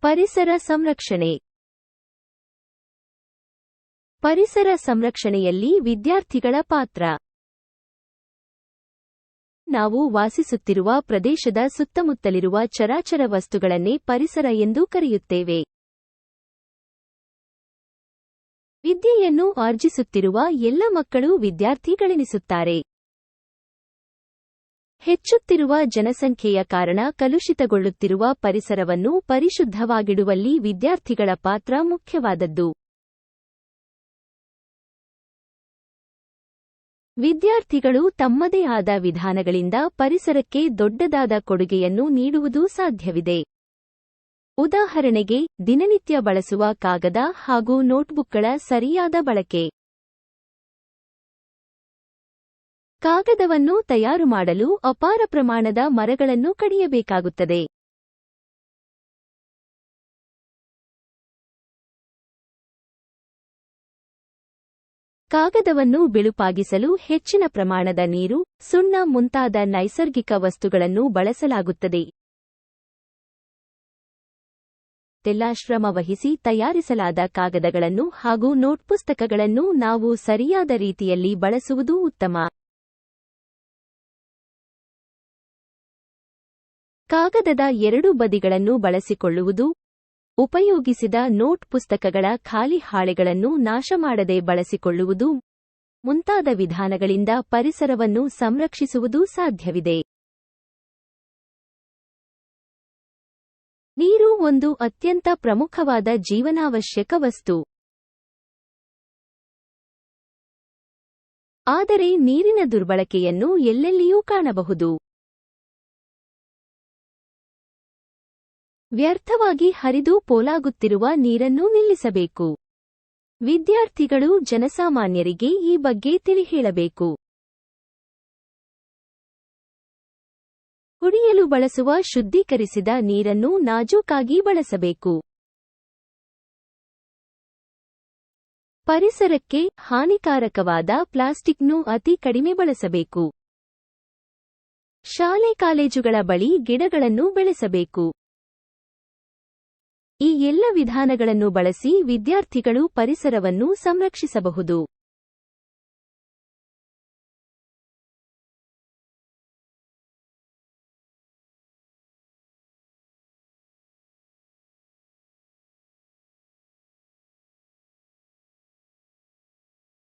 ಪರಿಸರ ಸಂರಕ್ಷಣೆ. ಪರಿಸರ ಸಂರಕ್ಷಣೆಯಲ್ಲಿ ವಿದ್ಯಾರ್ಥಿಗಳ ಪಾತ್ರ. ನಾವು ವಾಸಿಸುತ್ತಿರುವ ಪ್ರದೇಶದ ಸುತ್ತಮುತ್ತಲಿರುವ ಚರಾಚರ ವಸ್ತುಗಳನ್ನೇ ಪರಿಸರ ಎಂದು ಕರೆಯುತ್ತೇವೆ. ವಿದ್ಯೆಯನ್ನು ಆರ್ಜಿಸುತ್ತಿರುವ ಎಲ್ಲ ಮಕ್ಕಳು ವಿದ್ಯಾರ್ಥಿಗಳೆನಿಸುತ್ತಾರೆ. ಹೆಚ್ಚುತ್ತಿರುವ ಜನಸಂಖ್ಯೆಯ ಕಾರಣ ಕಲುಷಿತಗೊಳ್ಳುತ್ತಿರುವ ಪರಿಸರವನ್ನು ಪರಿಶುದ್ಧವಾಗಿಡುವಲ್ಲಿ ವಿದ್ಯಾರ್ಥಿಗಳ ಪಾತ್ರ ಮುಖ್ಯವಾದದ್ದು. ವಿದ್ಯಾರ್ಥಿಗಳು ತಮ್ಮದೇ ಆದ ವಿಧಾನಗಳಿಂದ ಪರಿಸರಕ್ಕೆ ದೊಡ್ಡದಾದ ಕೊಡುಗೆಯನ್ನು ನೀಡುವುದು ಸಾಧ್ಯವಿದೆ. ಉದಾಹರಣೆಗೆ ದಿನನಿತ್ಯ ಬಳಸುವ ಕಾಗದ ಹಾಗೂ ನೋಟ್ಬುಕ್ಗಳ ಸರಿಯಾದ ಬಳಕೆ. ಕಾಗದವನ್ನು ತಯಾರು ಮಾಡಲು ಅಪಾರ ಪ್ರಮಾಣದ ಮರಗಳನ್ನು ಕಡಿಯಬೇಕಾಗುತ್ತದೆ. ಕಾಗದವನ್ನು ಬಿಳುಪಾಗಿಸಲು ಹೆಚ್ಚಿನ ಪ್ರಮಾಣದ ನೀರು, ಸುಣ್ಣ ಮುಂತಾದ ನೈಸರ್ಗಿಕ ವಸ್ತುಗಳನ್ನು ಬಳಸಲಾಗುತ್ತದೆ. ಶ್ರಮ ವಹಿಸಿ ತಯಾರಿಸಲಾದ ಕಾಗದಗಳನ್ನು ಹಾಗೂ ನೋಟ್ಪುಸ್ತಕಗಳನ್ನು ನಾವು ಸರಿಯಾದ ರೀತಿಯಲ್ಲಿ ಬಳಸುವುದು ಉತ್ತಮ. ಕಾಗದದ ಎರಡು ಬದಿಗಳನ್ನು ಬಳಸಿಕೊಳ್ಳುವುದು, ಉಪಯೋಗಿಸಿದ ನೋಟ್ ಪುಸ್ತಕಗಳ ಖಾಲಿ ಹಾಳೆಗಳನ್ನು ನಾಶಮಾಡದೆ ಬಳಸಿಕೊಳ್ಳುವುದು, ಮುಂತಾದ ವಿಧಾನಗಳಿಂದ ಪರಿಸರವನ್ನು ಸಂರಕ್ಷಿಸುವುದು ಸಾಧ್ಯವಿದೆ. ನೀರು ಒಂದು ಅತ್ಯಂತ ಪ್ರಮುಖವಾದ ಜೀವನಾವಶ್ಯಕ ವಸ್ತು. ಆದರೆ ನೀರಿನ ದುರ್ಬಳಕೆಯನ್ನು ಎಲ್ಲೆಲ್ಲಿಯೂ ಕಾಣಬಹುದು. ವ್ಯರ್ಥವಾಗಿ ಹರಿದು ಪೋಲಾಗುತ್ತಿರುವ ನೀರನ್ನು ನಿಲ್ಲಿಸಬೇಕು. ವಿದ್ಯಾರ್ಥಿಗಳು ಜನಸಾಮಾನ್ಯರಿಗೆ ಈ ಬಗ್ಗೆ ತಿಳಿಹೇಳಬೇಕು. ಕುಡಿಯಲು ಬಳಸುವ ಶುದ್ಧೀಕರಿಸಿದ ನೀರನ್ನು ನಾಜೂಕಾಗಿ ಬಳಸಬೇಕು. ಪರಿಸರಕ್ಕೆ ಹಾನಿಕಾರಕವಾದ ಪ್ಲಾಸ್ಟಿಕ್ನು ಅತಿ ಕಡಿಮೆ ಬಳಸಬೇಕು. ಶಾಲೆ ಕಾಲೇಜುಗಳ ಬಳಿ ಗಿಡಗಳನ್ನು ಬೆಳೆಸಬೇಕು. ಈ ಎಲ್ಲ ವಿಧಾನಗಳನ್ನು ಬಳಸಿ ವಿದ್ಯಾರ್ಥಿಗಳು ಪರಿಸರವನ್ನು ಸಂರಕ್ಷಿಸಬಹುದು.